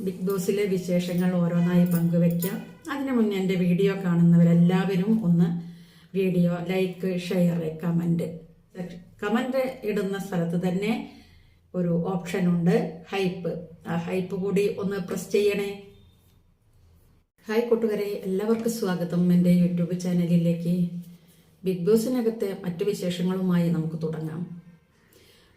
Big ബോസിലെ വിശേഷങ്ങൾ ഓരോന്നായി പങ്കുവെക്കാം. അതിനു മുന്നേ എന്റെ വീഡിയോ കാണുന്നവരെല്ലാവരും ഒന്ന് video like share comment. Comment ഇടുന്ന സ്ഥലത്ത് തന്നെ ഒരു ഓപ്ഷൻ ഉണ്ട്. ഹൈപ്പ്. ആ ഹൈപ്പ് കൂടി ഒന്ന് പ്രസ് ചെയ്യണേ. ഹായ് കൂട്ടുകാരെ എല്ലാവർക്കും സ്വാഗതം. എന്റെ യൂട്യൂബ് ചാനലിലേക്ക് ബിഗ് ബോസിനകത്തെ മറ്റു വിശേഷങ്ങളുമായി നമുക്ക് തുടങ്ങാം.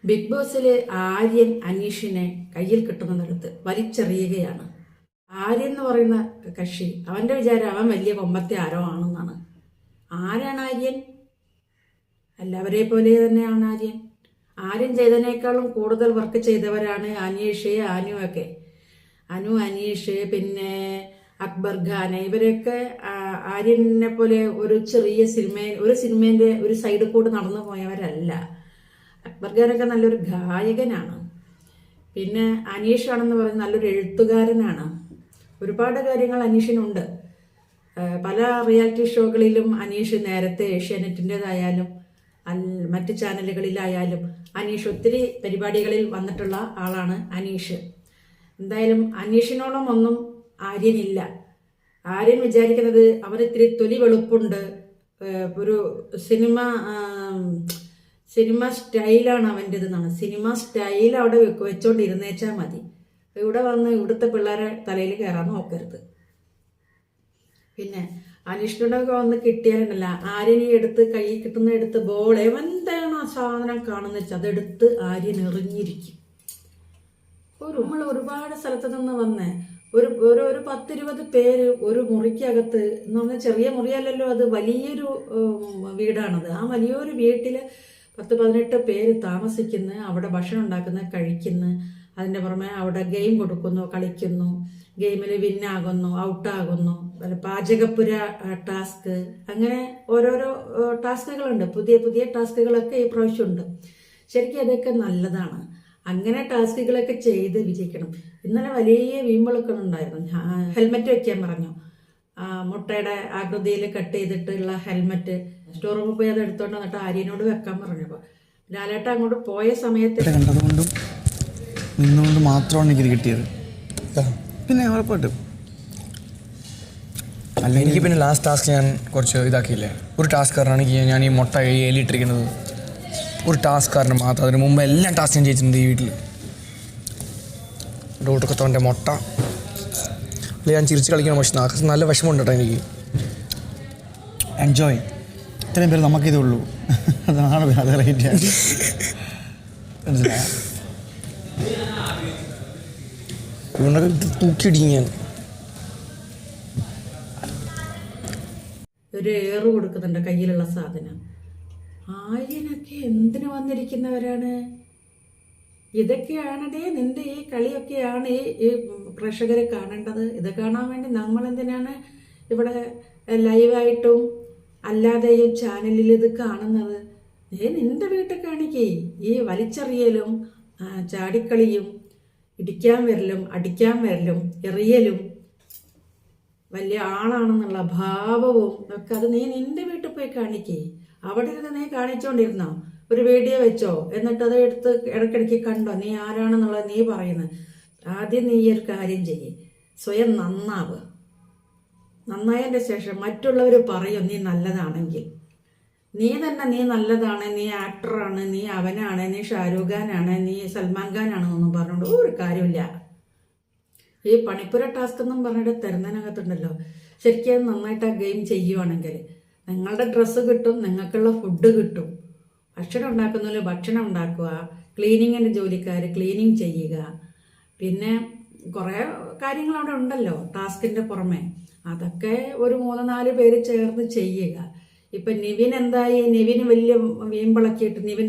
ബിഗ് ബോസിലെ ആര്യൻ അനീഷിനെ കയ്യിൽ കിട്ടുന്നിടത്ത് വലിച്ചെറിയുകയാണ്. ആര്യൻ എന്ന് പറയുന്ന കക്ഷി അവന്റെ വിചാരം അവൻ വലിയ കൊമ്പത്തെ ആരോ ആണെന്നാണ്. ആരാണ് ആര്യൻ? എല്ലാവരെ പോലെ തന്നെയാണ് ആര്യൻ. ആര്യൻ ചെയ്തതിനേക്കാളും കൂടുതൽ വർക്ക് ചെയ്തവരാണ് അനീഷ് അനു ഒക്കെ. അനു അനീഷ് പിന്നെ അക്ബർ ഖാൻ ഇവരൊക്കെ ആര്യനെ പോലെ ഒരു ചെറിയ സിനിമ ഒരു സിനിമേന്റെ ഒരു സൈഡിൽ കൂടെ നടന്നു പോയവരല്ല. അക്ബർ ഖാനൊക്കെ നല്ലൊരു ഗായകനാണ്. പിന്നെ അനീഷ് ആണെന്ന് പറയുന്ന നല്ലൊരു എഴുത്തുകാരനാണ്. ഒരുപാട് കാര്യങ്ങൾ അനീഷിനുണ്ട്. പല റിയാലിറ്റി ഷോകളിലും അനീഷ് നേരത്തെ ഏഷ്യാനെറ്റിന്റെതായാലും മറ്റ് ചാനലുകളിലായാലും അനീഷ് ഒത്തിരി പരിപാടികളിൽ വന്നിട്ടുള്ള ആളാണ് അനീഷ്. എന്തായാലും അനീഷിനോളം ഒന്നും ആര്യനില്ല. ആര്യൻ വിചാരിക്കുന്നത് അവരിത്തിരി തൊലി വെളുപ്പുണ്ട്. ഒരു സിനിമ സിനിമ സ്റ്റൈലാണ് അവന്റെത് എന്നാണ് സിനിമ സ്റ്റൈൽ അവിടെ വെക്ക് വെച്ചോണ്ടിരുന്നേച്ചാൽ മതി. ഇവിടെ വന്ന് ഇവിടുത്തെ പിള്ളേരെ തലയിൽ കയറാൻ നോക്കരുത്. പിന്നെ അനിഷ്ടനൊക്കെ വന്ന് കിട്ടിയാലുണ്ടല്ല ആര്യനെ എടുത്ത് കൈ കിട്ടുന്ന എടുത്ത് ബോൾ എന്താണ് ആ സാധനം കാണുന്ന വെച്ചാൽ അതെടുത്ത് ആര്യൻ എറിഞ്ഞിരിക്കും. ഒരു നമ്മൾ ഒരുപാട് സ്ഥലത്ത് നിന്ന് വന്നേ ഒരു ഒരു ഒരു പത്തിരുപത് പേര് ഒരു മുറിക്കകത്ത് എന്ന് പറഞ്ഞാൽ ചെറിയ മുറിയല്ലല്ലോ അത് വലിയൊരു വീടാണത്. ആ വലിയൊരു വീട്ടിൽ പത്ത് പതിനെട്ട് പേര് താമസിക്കുന്നു അവിടെ ഭക്ഷണം ഉണ്ടാക്കുന്നു കഴിക്കുന്നു. അതിന്റെ പുറമെ അവിടെ ഗെയിം കൊടുക്കുന്നു കളിക്കുന്നു. ഗെയിമിൽ വിന്നാകുന്നു ഔട്ടാകുന്നു പാചകപ്പുര ടാസ്ക് അങ്ങനെ ഓരോരോ ടാസ്കുകളുണ്ട് പുതിയ പുതിയ ടാസ്കുകളൊക്കെ ഈ പ്രാവശ്യമുണ്ട് ശരിക്കും അതൊക്കെ നല്ലതാണ്. അങ്ങനെ ടാസ്കുകളൊക്കെ ചെയ്ത് വിജയിക്കണം. ഇന്നലെ വലിയ വീമ്പളൊക്കെ ഉണ്ടായിരുന്നു. ഹെൽമെറ്റ് വെക്കാൻ പറഞ്ഞു. മുട്ടയുടെ ആകൃതിയിൽ കട്ട് ചെയ്തിട്ടുള്ള ഹെൽമെറ്റ്. സ്റ്റോർ റൂമിൽ പോയി അത് എടുത്തോണ്ട് വന്നിട്ട് ആര്യനോട് വെക്കാൻ പറഞ്ഞപ്പോൾ ലാലേട്ട അങ്ങോട്ട് പോയ സമയത്ത് കണ്ടതുകൊണ്ടും നിന്നുകൊണ്ട് മാത്രമാണ് എനിക്കിത് കിട്ടിയത്. പിന്നെ ഉറപ്പായിട്ടും. അല്ല എനിക്ക് പിന്നെ ലാസ്റ്റ് ടാസ്ക് ഞാൻ കുറച്ച് ഇതാക്കിയില്ലേ? ഒരു ടാസ്ക്കാരനാണെങ്കിൽ ഞാൻ ഈ മുട്ട എലിയിട്ടിരിക്കുന്നത് ഒരു ടാസ്ക് ടാസ്ക്കാരന് മാത്രം. അതിന് മുമ്പ് എല്ലാം ടാസ്ക് ഞാൻ ചെയ്തിട്ടുണ്ട് ഈ വീട്ടിൽ ഡോട്ടക്കത്തോന്റെ മുട്ട. അല്ലെ ഞാൻ ചിരിച്ച് കളിക്കണം പക്ഷെ നല്ല വിഷമമുണ്ട് കേട്ടോ എനിക്ക്. എൻജോയ് ഇത്രയും പേര് നമുക്കിതേ ഉള്ളൂ. അതാണ് അത് റേറ്റ് മനസ്സിലായോ? ഇവനൊക്കെ തൂക്കിയിടിക്കും ഞാൻ. ഒരു ഏറ് കൊടുക്കുന്നുണ്ട് കയ്യിലുള്ള സാധനം. ആര്യനൊക്കെ എന്തിനു വന്നിരിക്കുന്നവരാണ്? ഇതൊക്കെയാണതേ നിന്റെ ഈ കളിയൊക്കെയാണ് ഈ ഈ പ്രേക്ഷകരെ കാണേണ്ടത്. ഇത് കാണാൻ വേണ്ടി നമ്മൾ എന്തിനാണ് ഇവിടെ ലൈവായിട്ടും അല്ലാതെയും ചാനലിൽ ഇത് കാണുന്നത്? ഏ നിന്റെ വീട്ടിൽ കാണിക്കേ. ഈ വലിച്ചെറിയലും ചാടിക്കളിയും ഇടിക്കാൻ വരലും അടിക്കാൻ വരലും എറിയലും വലിയ ആളാണെന്നുള്ള ഭാവവും ഒക്കെ അത് നീ നിന്റെ വീട്ടിൽ പോയി കാണിക്കേ. അവിടെ ഇരുന്ന് നീ കാണിച്ചുകൊണ്ടിരുന്നോ ഒരു വീഡിയോ വെച്ചോ? എന്നിട്ട് അത് എടുത്ത് ഇടയ്ക്കിടയ്ക്ക് കണ്ടോ? നീ ആരാണെന്നുള്ളത് നീ പറയുന്നത്. ആദ്യം നീ ഒരു കാര്യം ചെയ്യേ. സ്വയം നന്നാവ്. നന്നായതിന്റെ ശേഷം മറ്റുള്ളവർ പറയും നീ നല്ലതാണെങ്കിൽ. നീ തന്നെ നീ നല്ലതാണ് നീ ആക്ടറാണ് നീ അവനാണ് നീ ഷാരൂഖ് ഖാനാണ് നീ സൽമാൻ ഖാനാണെന്നൊന്നും പറഞ്ഞുകൊണ്ട് ഒരു കാര്യമില്ല ഈ പണിപ്പുര ടാസ്ക് എന്നും പറഞ്ഞിട്ട് തരുന്നതിനകത്തുണ്ടല്ലോ. ശരിക്കും അത് നന്നായിട്ട് ആ ഗെയിം ചെയ്യുവാണെങ്കിൽ നിങ്ങളുടെ ഡ്രസ്സ് കിട്ടും നിങ്ങൾക്കുള്ള ഫുഡ് കിട്ടും. ഭക്ഷണം ഉണ്ടാക്കുന്നതിൽ ഭക്ഷണം ഉണ്ടാക്കുക ക്ലീനിങ്ങിന്റെ ജോലിക്കാർ ക്ലീനിങ് ചെയ്യുക പിന്നെ കുറേ കാര്യങ്ങൾ അവിടെ ഉണ്ടല്ലോ ടാസ്കിന്റെ പുറമെ. അതൊക്കെ ഒരു മൂന്ന് നാല് പേര് ചേർന്ന് ചെയ്യുക. ഇപ്പം നിവിൻ എന്തായി? നിവിന് വലിയ വീമ്പിളക്കിയിട്ട് നിവിൻ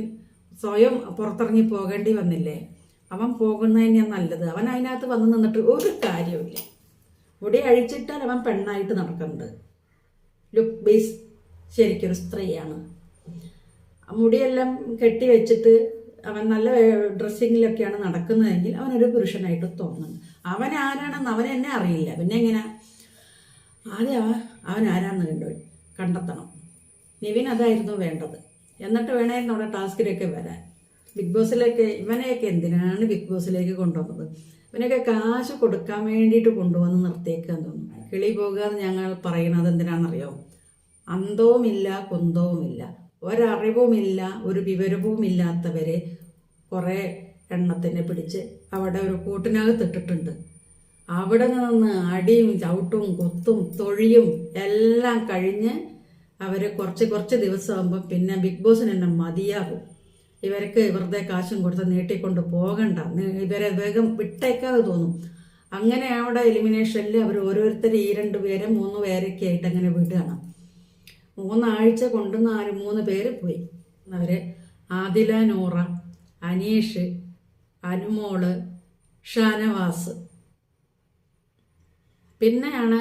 സ്വയം പുറത്തിറങ്ങി പോകേണ്ടി വന്നില്ലേ? അവൻ പോകുന്നത് തന്നെയാണ് നല്ലത്. അവൻ അതിനകത്ത് വന്ന് നിന്നിട്ട് ഒരു കാര്യമില്ല മുടി അഴിച്ചിട്ടാൽ അവൻ പെണ്ണായിട്ട് നടക്കുന്നുണ്ട് ലുക്ക് ബേസ് ശരിക്കൊരു സ്ത്രീയാണ്. മുടിയെല്ലാം കെട്ടി വെച്ചിട്ട് അവൻ നല്ല ഡ്രസ്സിങ്ങിലൊക്കെയാണ് നടക്കുന്നതെങ്കിൽ അവനൊരു പുരുഷനായിട്ട് തോന്നുന്നു. അവൻ ആരാണെന്ന് അവൻ എന്നെ അറിയില്ല. പിന്നെ എങ്ങനെ? ആദ്യം അവൻ ആരാന്ന് കണ്ടു? കണ്ടെത്തണം. നിവിൻ അതായിരുന്നു വേണ്ടത്. എന്നിട്ട് വേണമായിരുന്നു അവിടെ ടാസ്കിലൊക്കെ വരാൻ. ബിഗ് ബോസിലേക്ക് ഇവനെയൊക്കെ എന്തിനാണ് ബിഗ് ബോസിലേക്ക് കൊണ്ടുവന്നത്? ഇവനൊക്കെ കാശ് കൊടുക്കാൻ വേണ്ടിയിട്ട് കൊണ്ടുവന്ന് നിർത്തിയേക്കാൻ തോന്നുന്നു. കിളി പോകാതെ ഞങ്ങൾ പറയുന്നത് എന്തിനാണെന്നറിയോ? അന്തവുമില്ല കുന്തവുമില്ല. ഒരറിവുമില്ല ഒരു വിവരവും ഇല്ലാത്തവരെ കുറേ എണ്ണത്തിനെ പിടിച്ച് അവിടെ ഒരു കൂട്ടിനകത്ത് ഇട്ടിട്ടുണ്ട് അവിടെ നിന്ന് അടിയും ചവിട്ടും കൊത്തും തൊഴിയും എല്ലാം കഴിഞ്ഞ് അവർ കുറച്ച് കുറച്ച് ദിവസമാകുമ്പോൾ പിന്നെ ബിഗ് ബോസിന് തന്നെ മതിയാകും. ഇവർക്ക് വെറുതെ കാശും കൊടുത്ത് നീട്ടിക്കൊണ്ട് പോകണ്ട. ഇവരെ വേഗം വിട്ടേക്കാതെ തോന്നും. അങ്ങനെ അവിടെ എലിമിനേഷനിൽ അവർ ഓരോരുത്തർ ഈ രണ്ട് പേരെ മൂന്ന് പേരൊക്കെ ആയിട്ട് അങ്ങനെ വിടുകയാണ്. മൂന്നാഴ്ച കൊണ്ട് നാല് മൂന്ന് പേര് പോയി. അവരെ ആദില നൂറ അനീഷ് അനുമോൾ ഷാനവാസ്. പിന്നെയാണ്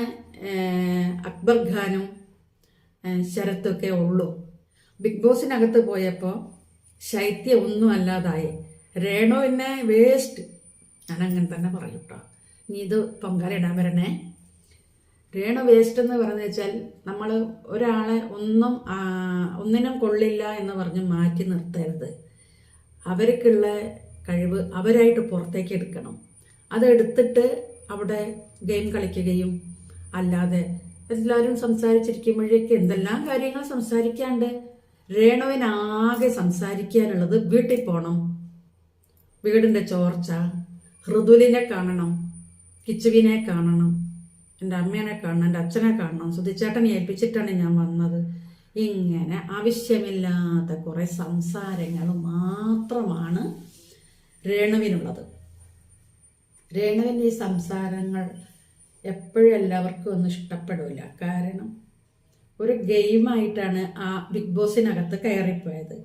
അക്ബർ ഖാനും ശരത്തൊക്കെ ഉള്ളൂ. ബിഗ് ബോസിനകത്ത് പോയപ്പോൾ ശൈത്യം ഒന്നും അല്ലാതായി. രേണോ എന്നെ വേസ്റ്റ്. ഞാൻ അങ്ങനെ തന്നെ പറയും കേട്ടോ ഇനി ഇത് പൊങ്കാലിടാൻ വരണേ. രേണു വേസ്റ്റ് എന്ന് പറഞ്ഞു വെച്ചാൽ നമ്മൾ ഒരാളെ ഒന്നും ഒന്നിനും കൊള്ളില്ല എന്ന് പറഞ്ഞ് മാറ്റി നിർത്തരുത്. അവർക്കുള്ള കഴിവ് അവരായിട്ട് പുറത്തേക്ക് എടുക്കണം. അതെടുത്തിട്ട് അവിടെ ഗെയിം കളിക്കുകയും അല്ലാതെ എല്ലാവരും സംസാരിച്ചിരിക്കുമ്പോഴേക്ക് എന്തെല്ലാം കാര്യങ്ങൾ സംസാരിക്കാണ്ട് രേണുവിനാകെ സംസാരിക്കാനുള്ളത് വീട്ടിൽ പോകണം വീടിന്റെ ചോർച്ച ഹൃദുലിനെ കാണണം കിച്ചുവിനെ കാണണം എന്റെ അമ്മേനെ കാണണം എന്റെ അച്ഛനെ കാണണം സുധിച്ചേട്ടനെ ഏൽപ്പിച്ചിട്ടാണ് ഞാൻ വന്നത്. ഇങ്ങനെ ആവശ്യമില്ലാത്ത കുറേ സംസാരങ്ങൾ മാത്രമാണ് രേണുവിനുള്ളത്. രേണുവിന്റെ ഈ സംസാരങ്ങൾ എപ്പോഴും എല്ലാവർക്കും ഒന്നും ഇഷ്ടപ്പെടില്ല കാരണം ഒരു ഗെയിമായിട്ടാണ് ആ ബിഗ് ബോസിനകത്ത് കയറിപ്പോയത്.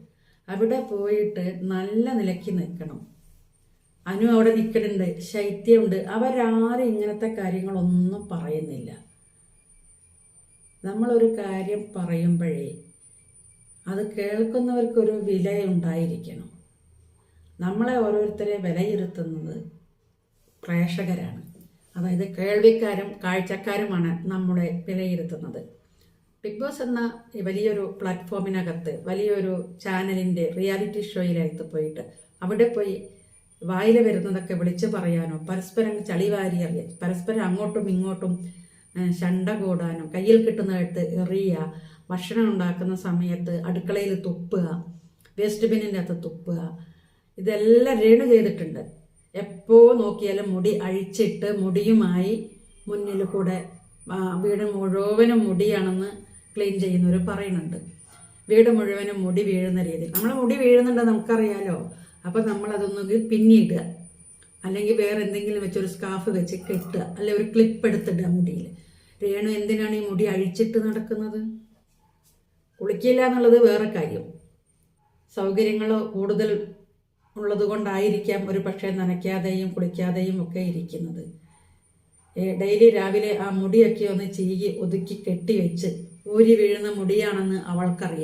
അവിടെ പോയിട്ട് നല്ല നിലയ്ക്ക് നിൽക്കണം. അനു അവിടെ നിൽക്കുന്നുണ്ട് ശൈത്യമുണ്ട്. അവരാരും ഇങ്ങനത്തെ കാര്യങ്ങളൊന്നും പറയുന്നില്ല. നമ്മളൊരു കാര്യം പറയുമ്പോഴേ അത് കേൾക്കുന്നവർക്കൊരു വില ഉണ്ടായിരിക്കണം നമ്മളെ ഓരോരുത്തരെ വിലയിരുത്തുന്നത് പ്രേക്ഷകരാണ്. അതായത് കേൾവിക്കാരും കാഴ്ചക്കാരുമാണ് നമ്മളെ വിലയിരുത്തുന്നത്. ബിഗ് ബോസ് എന്ന വലിയൊരു പ്ലാറ്റ്ഫോമിനകത്ത് വലിയൊരു ചാനലിന്റെ റിയാലിറ്റി ഷോയിലകത്ത് പോയിട്ട് അവിടെ പോയി വായിൽ വരുന്നതൊക്കെ വിളിച്ചു പറയാനോ? പരസ്പരം ചളിവാരി അറിയാൻ പരസ്പരം അങ്ങോട്ടും ഇങ്ങോട്ടും ശണ്ട കൂടാനോ കയ്യിൽ കിട്ടുന്നതായിട്ട് എറിയുക ഭക്ഷണം ഉണ്ടാക്കുന്ന സമയത്ത് അടുക്കളയിൽ തുപ്പുക വേസ്റ്റ് ബിന്നിന്റെ അകത്ത് തുപ്പുക. ഇതെല്ലാം രേണു ചെയ്തിട്ടുണ്ട്. എപ്പോൾ നോക്കിയാലും മുടി അഴിച്ചിട്ട് മുടിയുമായി മുന്നിൽ കൂടെ വീട് മുഴുവനും മുടിയാണെന്ന് ക്ലീൻ ചെയ്യുന്നവർ പറയുന്നുണ്ട്. വീട് മുഴുവനും മുടി വീഴുന്ന രീതിയിൽ നമ്മൾ മുടി വീഴുന്നുണ്ടെന്ന് നമുക്കറിയാലോ? അപ്പം നമ്മളതൊന്നെങ്കിൽ പിന്നിടുക. അല്ലെങ്കിൽ വേറെ എന്തെങ്കിലും വെച്ചൊരു സ്കാർഫ് വെച്ച് കെട്ടുക. അല്ലെങ്കിൽ ഒരു ക്ലിപ്പ് എടുത്തിടുക മുടിയിൽ രേണു എന്തിനാണ് ഈ മുടി അഴിച്ചിട്ട് നടക്കുന്നത്? കുളിക്കില്ല എന്നുള്ളത് വേറെ കാര്യം. സൗകര്യങ്ങൾ കൂടുതൽ ഉള്ളത് കൊണ്ടായിരിക്കാം ഒരു പക്ഷേ നനയ്ക്കാതെയും കുളിക്കാതെയും ഒക്കെ ഇരിക്കുന്നത്. ഡെയിലി രാവിലെ ആ മുടിയൊക്കെ ഒന്ന് ചീകി ഒതുക്കി കെട്ടി വെച്ച് ഊരി വീഴുന്ന മുടിയാണെന്ന് അവൾക്കറിയാം.